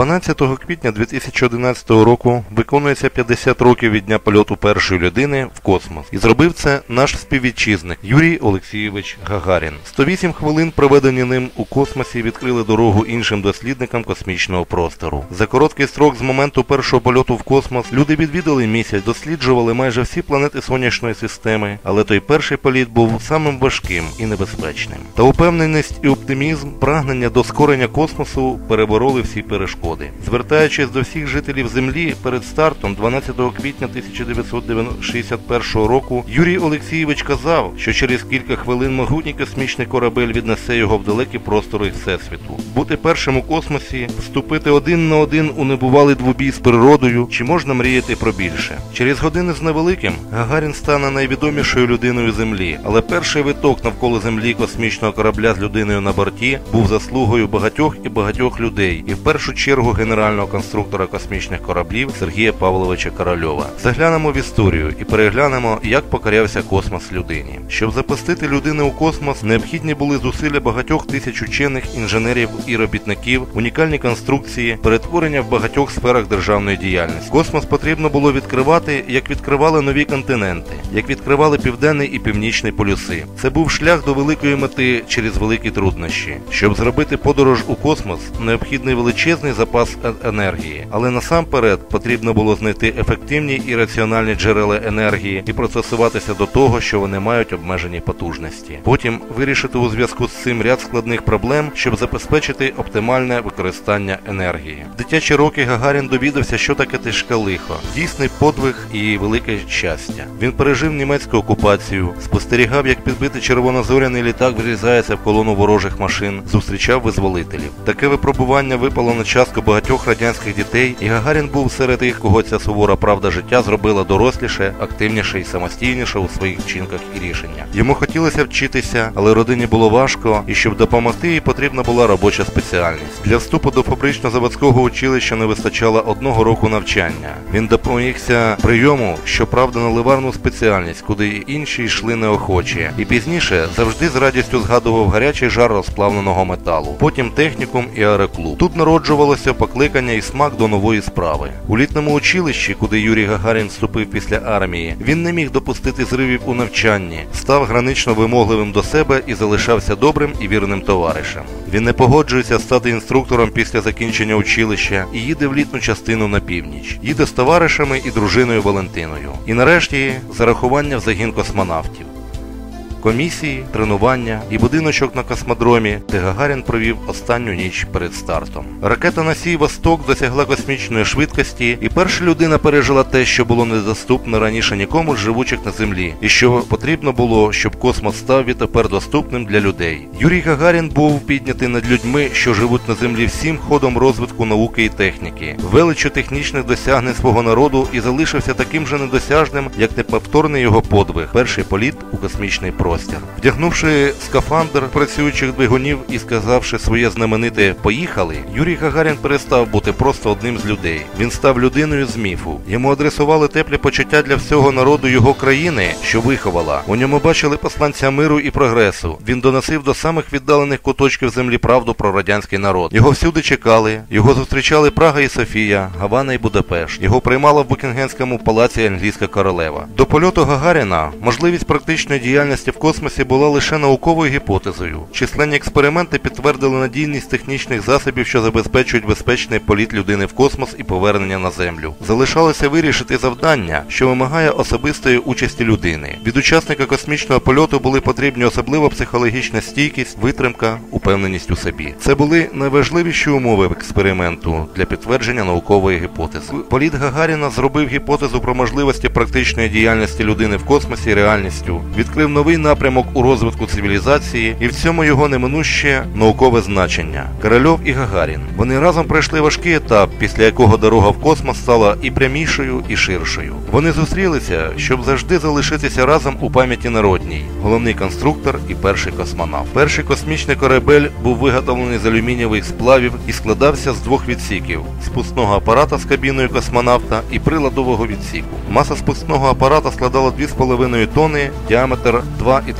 12 квітня 2011 року виконується 50 років від дня польоту першої людини в космос. І зробив це наш співвітчизник Юрій Олексійович Гагарін. 108 хвилин, проведені ним у космосі, відкрили дорогу іншим дослідникам космічного простору. За короткий строк з моменту першого польоту в космос люди відвідали місяць, досліджували майже всі планети сонячної системи, але той перший політ був самим важким і небезпечним. Та упевненість і оптимізм, прагнення до скорення космосу перебороли всі перешкоди. Звертаючись до всіх жителів Землі перед стартом 12 квітня 1961 року, Юрій Олексійович казав, що через кілька хвилин могутній космічний корабель віднесе його в далекі простори Всесвіту. Бути першим у космосі, вступити один на один у небувалий двобій з природою, чи можна мріяти про більше. Через години з невеликим Гагарін стане найвідомішою людиною Землі, але перший виток навколо Землі космічного корабля з людиною на борті був заслугою багатьох і багатьох людей, і в першу чергу генерального конструктора космічних кораблів Сергія Павловича Корольова. Заглянемо в історію і переглянемо, як покорявся космос людині. Щоб запустити людину у космос, необхідні були зусилля багатьох тисяч учених, інженерів і робітників, унікальні конструкції, перетворення в багатьох сферах державної діяльності. Космос потрібно було відкривати, як відкривали нові континенти, як відкривали південний і північний полюси. Це був шлях до великої мети через великі труднощі. Щоб зробити подорож у космос, необхідний величезний запас е- енергії, але насамперед потрібно було знайти ефективні і раціональні джерела енергії і процесуватися до того, що вони мають обмежені потужності. Потім вирішити у зв'язку з цим ряд складних проблем, щоб забезпечити оптимальне використання енергії. В дитячі роки Гагарін довідався, що таке тяжке лихо, дійсний подвиг і велике щастя. Він пережив німецьку окупацію, спостерігав, як підбитий червонозоряний літак врізається в колону ворожих машин, зустрічав визволителів. Таке випробування випало на частку багатьох радянських дітей, і Гагарін був серед тих, кого ця сувора правда життя зробила доросліше, активніше і самостійніше у своїх вчинках і рішеннях. Йому хотілося вчитися, але родині було важко, і щоб допомогти, їй потрібна була робоча спеціальність. Для вступу до фабрично-заводського училища не вистачало одного року навчання. Він допомігся прийому, щоправда, на ливарну спеціальність, куди інші йшли неохоче. І пізніше завжди з радістю згадував гарячий жар розплавленого металу. Потім технікум і аероклуб. Тут народжувалося покликання і смак до нової справи. У літному училищі, куди Юрій Гагарін вступив після армії, він не міг допустити зривів у навчанні, став гранично вимогливим до себе і залишався добрим і вірним товаришем. Він не погоджується стати інструктором після закінчення училища і їде в літну частину на північ. Їде з товаришами і дружиною Валентиною. І нарешті зарахування в загін космонавтів. Комісії, тренування і будиночок на космодромі, де Гагарін провів останню ніч перед стартом. Ракета Носій Восток досягла космічної швидкості, і перша людина пережила те, що було недоступно раніше нікому з живучих на землі, і що потрібно було, щоб космос став відтепер доступним для людей. Юрій Гагарін був піднятий над людьми, що живуть на землі всім ходом розвитку науки і техніки, величу технічних досягнень свого народу і залишився таким же недосяжним, як неповторний його подвиг перший політ у космічний простір простір. Вдягнувши скафандр працюючих двигунів і сказавши своє знамените Поїхали, Юрій Гагарін перестав бути просто одним з людей. Він став людиною з міфу. Йому адресували теплі почуття для всього народу його країни, що виховала. У ньому бачили посланця миру і прогресу. Він доносив до самих віддалених куточків землі правду про радянський народ. Його всюди чекали, його зустрічали Прага і Софія, Гавана і Будапешт. Його приймала в Букінгенському палаці англійська королева. До польоту Гагаріна можливість практичної діяльності в космосі була лише науковою гіпотезою. Численні експерименти підтвердили надійність технічних засобів, що забезпечують безпечний політ людини в космос і повернення на землю. Залишалося вирішити завдання, що вимагає особистої участі людини. Від учасника космічного польоту були потрібні особлива психологічна стійкість, витримка, упевненість у собі. Це були найважливіші умови експерименту для підтвердження наукової гіпотези. Політ Гагаріна зробив гіпотезу про можливості практичної діяльності людини в космосі реальністю, відкрив новий напрямок у розвитку цивілізації, і в цьому його неминуще наукове значення. Корольов і Гагарін. Вони разом пройшли важкий етап, після якого дорога в космос стала і прямішою, і ширшою. Вони зустрілися, щоб завжди залишитися разом у пам'яті народній. Головний конструктор і перший космонавт. Перший космічний корабель був виготовлений з алюмінієвих сплавів і складався з двох відсіків: спускного апарата з кабіною космонавта і приладового відсіку. Маса спускного апарата складала 2,5 тонни, діаметр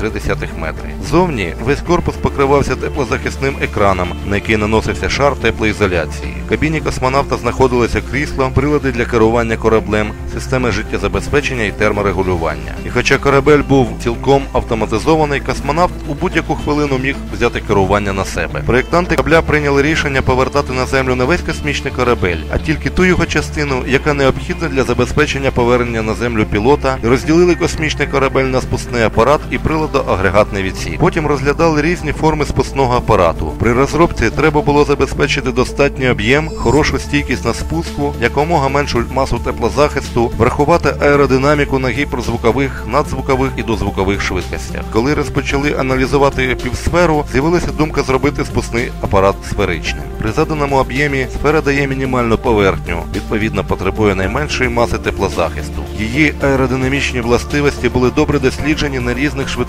2,3 метри. Зовні весь корпус покривався теплозахисним екраном, на який наносився шар теплоізоляції. В кабіні космонавта знаходилося крісло, прилади для керування кораблем, системи життєзабезпечення і терморегулювання. І хоча корабель був цілком автоматизований, космонавт у будь-яку хвилину міг взяти керування на себе. Проєктанти корабля прийняли рішення повертати на землю не весь космічний корабель, а тільки ту його частину, яка необхідна для забезпечення повернення на землю пілота, розділили космічний корабель на спусний апарат і приладоагрегатний відсік. Потім розглядали різні форми спусного апарату. При розробці треба було забезпечити достатній об'єм, хорошу стійкість на спуску, якомога меншу масу теплозахисту, врахувати аеродинаміку на гіперзвукових, надзвукових і дозвукових швидкостях. Коли розпочали аналізувати півсферу, з'явилася думка зробити спусний апарат сферичним. При заданому об'ємі сфера дає мінімальну поверхню, відповідно потребує найменшої маси теплозахисту. Її аеродинамічні властивості були добре досліджені на різних швидкостях,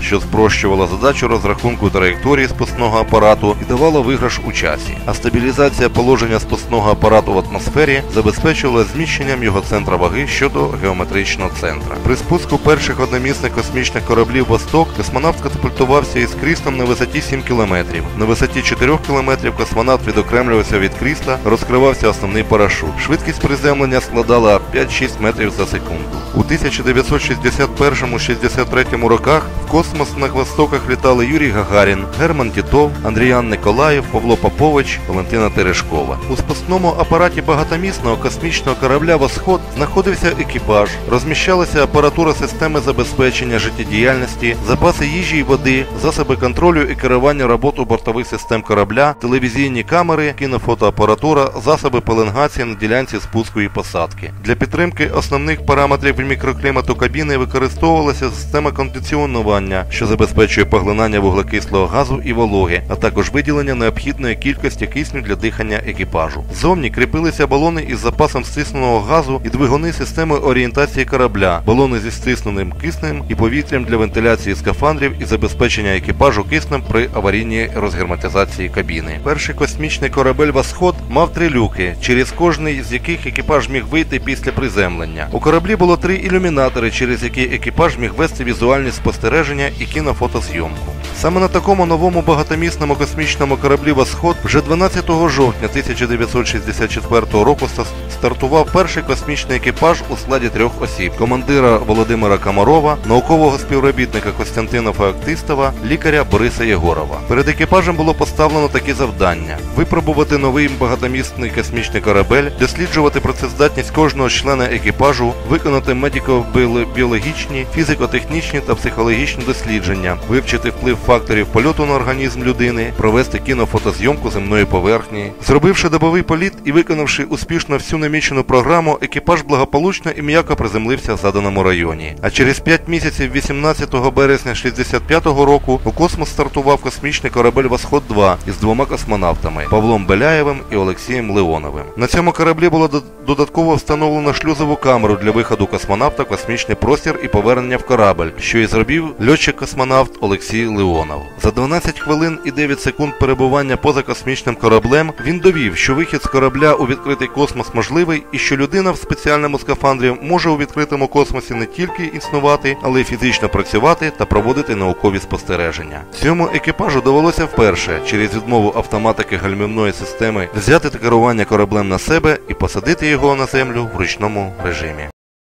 що спрощувало задачу розрахунку траєкторії спусного апарату і давало виграш у часі. А стабілізація положення спусного апарату в атмосфері забезпечувала зміщенням його центра ваги щодо геометричного центра. При спуску перших одномісних космічних кораблів «Восток» космонавт катапультувався із кріслом на висоті 7 км. На висоті 4 км космонавт відокремлювався від крісла, розкривався основний парашут. Швидкість приземлення складала 5-6 метрів за секунду. У 1961-63 роках в космос на «Востоках» літали Юрій Гагарін, Герман Тітов, Андріян Николаєв, Павло Попович, Валентина Терешкова. У спускному апараті багатомісного космічного корабля «Восход» знаходився екіпаж, розміщалася апаратура системи забезпечення життєдіяльності, запаси їжі і води, засоби контролю і керування роботу бортових систем корабля, телевізійні камери, кінофотоапаратура, засоби пеленгації на ділянці спуску і посадки. Для підтримки основних параметрів мікроклімату кабіни використовувалася система кондиціонування, що забезпечує поглинання вуглекислого газу і вологи, а також виділення необхідної кількості кисню для дихання екіпажу. Зовні кріпилися балони із запасом стисненого газу і двигуни системи орієнтації корабля, балони зі стисненим киснем і повітрям для вентиляції скафандрів і забезпечення екіпажу киснем при аварійній розгерметизації кабіни. Перший космічний корабель «Восход» мав три люки, через кожний з яких екіпаж міг вийти після приземлення. У кораблі було три ілюмінатори, через які екіпаж міг вести візуальні спостереження і кінофотозйомку. Саме на такому новому багатомісному космічному кораблі «Восход» вже 12 жовтня 1964 року стартував перший космічний екіпаж у складі трьох осіб: командира Володимира Комарова, наукового співробітника Костянтина Феоктистова, лікаря Бориса Єгорова. Перед екіпажем було поставлено такі завдання: випробувати новий багатомісний космічний корабель, досліджувати працездатність кожного члена екіпажу, виконати медико-біологічні, фізико-технічні та психологічні дослідження, вивчити вплив факторів польоту на організм людини, провести кінофотозйомку земної поверхні. Зробивши добовий політ і виконавши успішно всю намічену програму, екіпаж благополучно і м'яко приземлився в заданому районі. А через 5 місяців 18 березня 65-го року у космос стартував космічний корабель «Восход-2» із двома космонавтами Павлом Беляєвим і Олексієм Леоновим. На цьому кораблі було дод- додатково встановлено шлюзову камеру для виходу космонавта в космічний простір і повернення в корабль, що і зробив льотчик-космонавт Олексій Леонов. За 12 хвилин і 9 секунд перебування поза космічним кораблем він довів, що вихід з корабля у відкритий космос можливий і що людина в спеціальному скафандрі може у відкритому космосі не тільки існувати, але й фізично працювати та проводити наукові спостереження. Цьому екіпажу довелося вперше через відмову автоматики гальмівної системи взяти керування кораблем на себе і посадити його на землю в ручному режимі.